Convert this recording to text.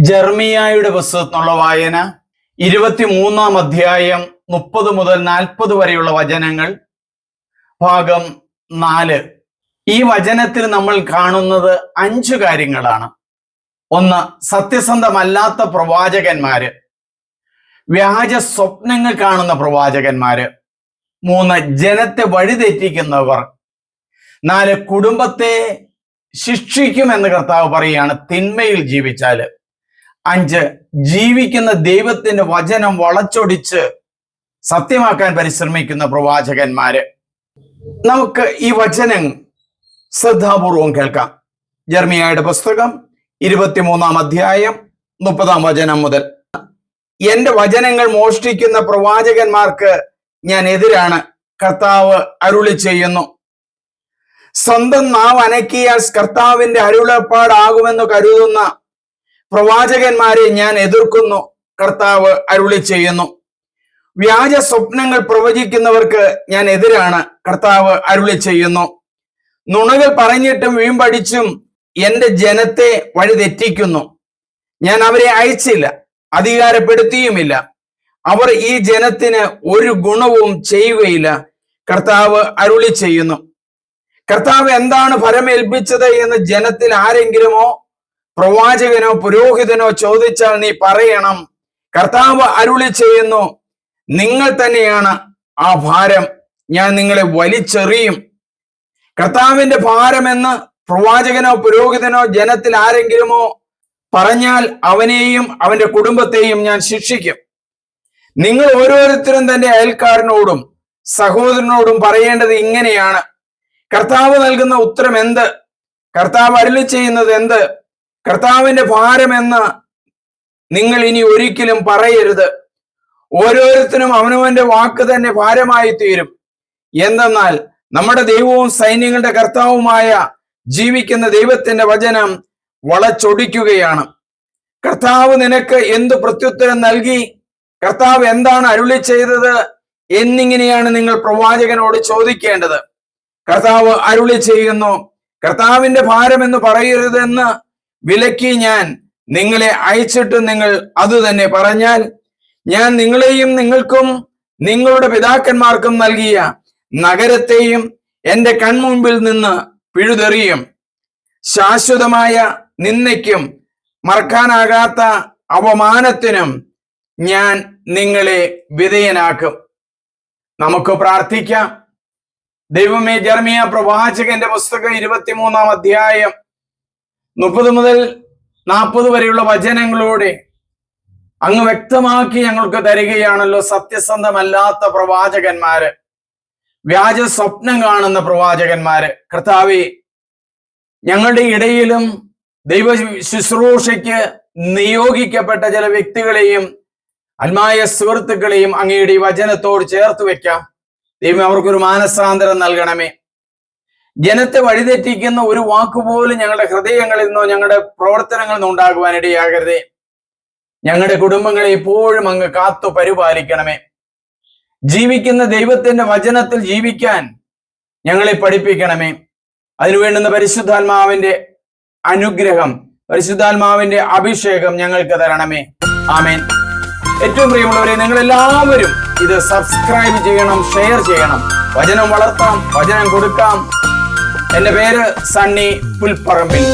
ജർമിയായുടെ പുസ്തകത്തിനുള്ള വായന ഇരുപത്തിമൂന്നാം അധ്യായം മുപ്പത് മുതൽ നാൽപ്പത് വരെയുള്ള വചനങ്ങൾ ഭാഗം നാല്. ഈ വചനത്തിൽ നമ്മൾ കാണുന്നത് അഞ്ചു കാര്യങ്ങളാണ്. ഒന്ന് സത്യസന്ധമല്ലാത്ത പ്രവാചകന്മാര്. വ്യാജ സ്വപ്നങ്ങൾ കാണുന്ന പ്രവാചകന്മാര്. മൂന്ന് ജനത്തെ വഴിതെറ്റിക്കുന്നവർ. നാല് കുടുംബത്തെ ശിക്ഷിക്കുമെന്ന് കർത്താവ് പറയുകയാണ് തിന്മയിൽ ജീവിച്ചാൽ. അഞ്ച് ജീവിക്കുന്ന ദൈവത്തിന്റെ വചനം വളച്ചൊടിച്ച് സത്യമാക്കാൻ പരിശ്രമിക്കുന്ന പ്രവാചകന്മാര്. നമുക്ക് ഈ വചനം ശ്രദ്ധാപൂർവം കേൾക്കാം. ജർമിയായുടെ പുസ്തകം ഇരുപത്തിമൂന്നാം അധ്യായം മുപ്പതാം വചനം മുതൽ. എന്റെ വചനങ്ങൾ മോഷ്ടിക്കുന്ന പ്രവാചകന്മാർക്ക് ഞാൻ എതിരാണ്. കർത്താവ് അരുളി ചെയ്യുന്നു. സ്വന്തം നാവ് അനക്കിയാൽ കർത്താവിന്റെ അരുളപ്പാടാകുമെന്ന് കരുതുന്ന പ്രവാചകന്മാരെ ഞാൻ എതിർക്കുന്നു. കർത്താവ് അരുളി ചെയ്യുന്നു. വ്യാജ സ്വപ്നങ്ങൾ പ്രവചിക്കുന്നവർക്ക് ഞാൻ എതിരാണ്. കർത്താവ് അരുളി ചെയ്യുന്നു. നുണകൾ പറഞ്ഞിട്ടും വീമ്പടിച്ചും എന്റെ ജനത്തെ വഴിതെറ്റിക്കുന്നു. ഞാൻ അവരെ അയച്ചില്ല അധികാരപ്പെടുത്തിയുമില്ല. അവർ ഈ ജനത്തിന് ഒരു ഗുണവും ചെയ്യുകയില്ല. കർത്താവ് അരുളി ചെയ്യുന്നു. കർത്താവ് എന്താണ് ഫലമേൽപ്പിച്ചത് എന്ന് ജനത്തിൽ ആരെങ്കിലുമോ പ്രവാചകനോ പുരോഹിതനോ ചോദിച്ചാൽ നീ പറയണം കർത്താവ് അരുളി ചെയ്യുന്നു നിങ്ങൾ തന്നെയാണ് ആ ഭാരം. ഞാൻ നിങ്ങളെ വലിച്ചെറിയും. കർത്താവിന്റെ ഭാരമെന്ന് പ്രവാചകനോ പുരോഹിതനോ ജനത്തിൽ ആരെങ്കിലുമോ പറഞ്ഞാൽ അവനെയും അവന്റെ കുടുംബത്തെയും ഞാൻ ശിക്ഷിക്കും. നിങ്ങൾ ഓരോരുത്തരും തന്റെ അയൽക്കാരനോടും സഹോദരനോടും പറയേണ്ടത് ഇങ്ങനെയാണ്. കർത്താവ് നൽകുന്ന ഉത്തരം എന്ത്? കർത്താവ് അരുളി ചെയ്യുന്നത് എന്ത്? കർത്താവിന്റെ ഭാരമെന്ന് നിങ്ങൾ ഇനി ഒരിക്കലും പറയരുത്. ഓരോരുത്തരും അവനവന്റെ വാക്ക് തന്നെ ഭാരമായി തീരും എന്തെന്നാൽ നമ്മുടെ ദൈവവും സൈന്യങ്ങളുടെ കർത്താവുമായ ജീവിക്കുന്ന ദൈവത്തിന്റെ വചനം വളച്ചൊടിക്കുകയാണ്. കർത്താവ് നിനക്ക് എന്ത് പ്രത്യുത്തരം നൽകി? കർത്താവ് എന്താണ് അരുളി ചെയ്തത്? എന്നിങ്ങനെയാണ് നിങ്ങൾ പ്രവാചകനോട് ചോദിക്കേണ്ടത്. കർത്താവ് അരുളി ചെയ്യുന്നു കർത്താവിന്റെ ഭാരം എന്ന് പറയരുതെന്ന് വിലക്കി ഞാൻ നിങ്ങളെ അയച്ചിട്ട് നിങ്ങൾ അത് തന്നെ പറഞ്ഞാൽ ഞാൻ നിങ്ങളെയും നിങ്ങൾക്കും നിങ്ങളുടെ പിതാക്കന്മാർക്കും നൽകിയ നഗരത്തെയും എന്റെ കൺമുമ്പിൽ നിന്ന് പിഴുതെറിയും. ശാശ്വതമായ നിന്ദയ്ക്കും മറക്കാനാകാത്ത അവമാനത്തിനും ഞാൻ നിങ്ങളെ വിധേയനാക്കും. നമുക്ക് പ്രാർത്ഥിക്കാം. ദൈവമേ ജർമിയ പ്രവാചകന്റെ പുസ്തകം ഇരുപത്തിമൂന്നാം അധ്യായം മുപ്പത് മുതൽ നാൽപ്പത് വരെയുള്ള വചനങ്ങളോടെ അങ്ങ് വ്യക്തമാക്കി ഞങ്ങൾക്ക് തരികയാണല്ലോ സത്യസന്ധമല്ലാത്ത പ്രവാചകന്മാര്. വ്യാജ സ്വപ്നം കാണുന്ന പ്രവാചകന്മാര്. കർത്താവെ ഞങ്ങളുടെ ഇടയിലും ദൈവ ശുശ്രൂഷയ്ക്ക് നിയോഗിക്കപ്പെട്ട ചില വ്യക്തികളെയും അന്മായ സുഹൃത്തുക്കളെയും അങ്ങയുടെ ഈ വചനത്തോട് ചേർത്ത് വെക്കാം. ദൈവം അവർക്കൊരു മാനസാന്തരം നൽകണമേ. ജനത്തെ വഴിതെറ്റിക്കുന്ന ഒരു വാക്കുപോലും ഞങ്ങളുടെ ഹൃദയങ്ങളിൽ നിന്നോ ഞങ്ങളുടെ പ്രവർത്തനങ്ങളിൽ നിന്നോ ഉണ്ടാകുവാനിടയാകരുതേ. ഞങ്ങളുടെ കുടുംബങ്ങളെ എപ്പോഴും അങ്ങ് കാത്തു പരിപാലിക്കണമേ. ജീവിക്കുന്ന ദൈവത്തിന്റെ വചനത്തിൽ ജീവിക്കാൻ ഞങ്ങളെ പഠിപ്പിക്കണമേ. അതിനുവേണ്ടുന്ന പരിശുദ്ധാത്മാവിന്റെ അനുഗ്രഹം പരിശുദ്ധാത്മാവിന്റെ അഭിഷേകം ഞങ്ങൾക്ക് തരണമേ. ആമേൻ. ഏറ്റവും പ്രിയമുള്ളവരെ നിങ്ങൾ എല്ലാവരും ഇത് സബ്സ്ക്രൈബ് ചെയ്യണം ഷെയർ ചെയ്യണം. വചനം വളർത്താം വചനം കൊടുക്കാം. എന്റെ പേര് സണ്ണി പുൽപ്പറമ്പിൽ.